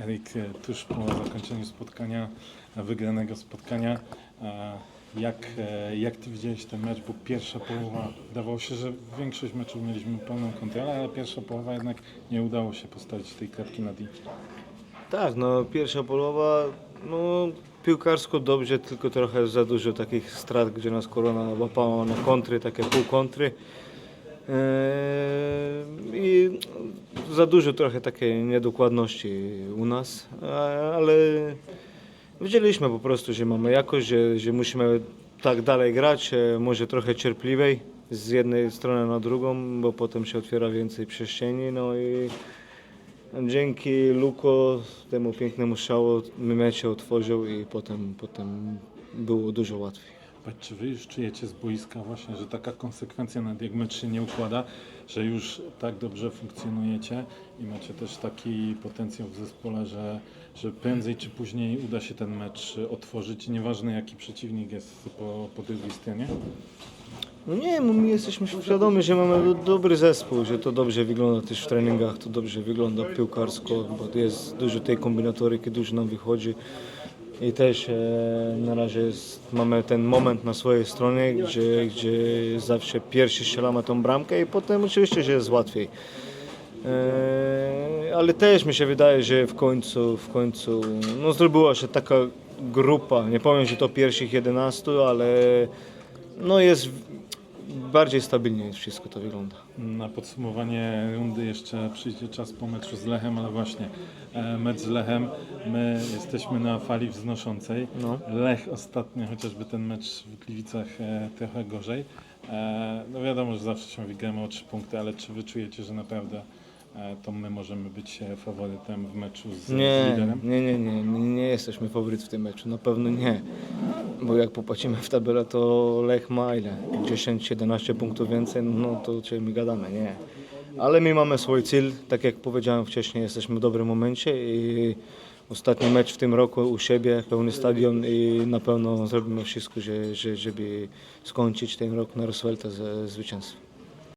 e, tuż po zakończeniu spotkania, e, wygranego spotkania. E, Jak, jak ty widziałeś ten mecz? Bo pierwsza połowa, wydawało się, że większość meczów mieliśmy pełną kontrolę, ale pierwsza połowa jednak nie udało się postawić tej kropki na D. Tak, no pierwsza połowa, no piłkarsko dobrze, tylko trochę za dużo takich strat, gdzie nas korona łapała na kontry, takie pół kontry. Eee, I za dużo trochę takiej niedokładności u nas, ale wiedzieliśmy po prostu, że mamy jakość, że, że musimy tak dalej grać, e, może trochę cierpliwej z jednej strony na drugą, bo potem się otwiera więcej przestrzeni, no i Dzięki Luko, temu pięknemu strzału, mecz otworzył i potem, potem było dużo łatwiej. Powiedz, Czy wy już czujecie z boiska właśnie, że taka konsekwencja, nawet jak mecz się nie układa, że już tak dobrze funkcjonujecie i macie też taki potencjał w zespole, że, że prędzej czy później uda się ten mecz otworzyć, nieważne jaki przeciwnik jest po, po drugiej stronie? No nie, my jesteśmy świadomi, że mamy do- dobry zespół, że to dobrze wygląda też w treningach, to dobrze wygląda piłkarsko, bo jest dużo tej kombinatoryki, dużo nam wychodzi. I też e, na razie jest, mamy ten moment na swojej stronie, gdzie, gdzie zawsze pierwszy strzelamy tą bramkę i potem oczywiście, że jest łatwiej. E, ale też mi się wydaje, że w końcu, w końcu no, zrobiła się taka grupa, nie powiem, że to pierwszych 11, ale no jest bardziej stabilnie wszystko to wygląda. Na podsumowanie rundy jeszcze przyjdzie czas po meczu z Lechem, ale właśnie e, mecz z Lechem, my jesteśmy na fali wznoszącej. No. Lech ostatnio, chociażby ten mecz w Gliwicach e, trochę gorzej. E, no wiadomo, że zawsze się wygramy o trzy punkty, ale czy wy czujecie, że naprawdę to my możemy być faworytem w meczu z, z Nie, liderem? nie, nie, nie, nie, nie jesteśmy faworyt w tym meczu, na pewno nie. Bo jak popatrzymy w tabelę, to Lech ma ile? 10-11 punktów więcej, no to czy my gadamy, nie. Ale my mamy swój cel, tak jak powiedziałem wcześniej, jesteśmy w dobrym momencie i ostatni mecz w tym roku u siebie, pełny stadion i na pewno zrobimy wszystko, że, że, żeby skończyć ten rok na Roosevelta ze zwycięstwem.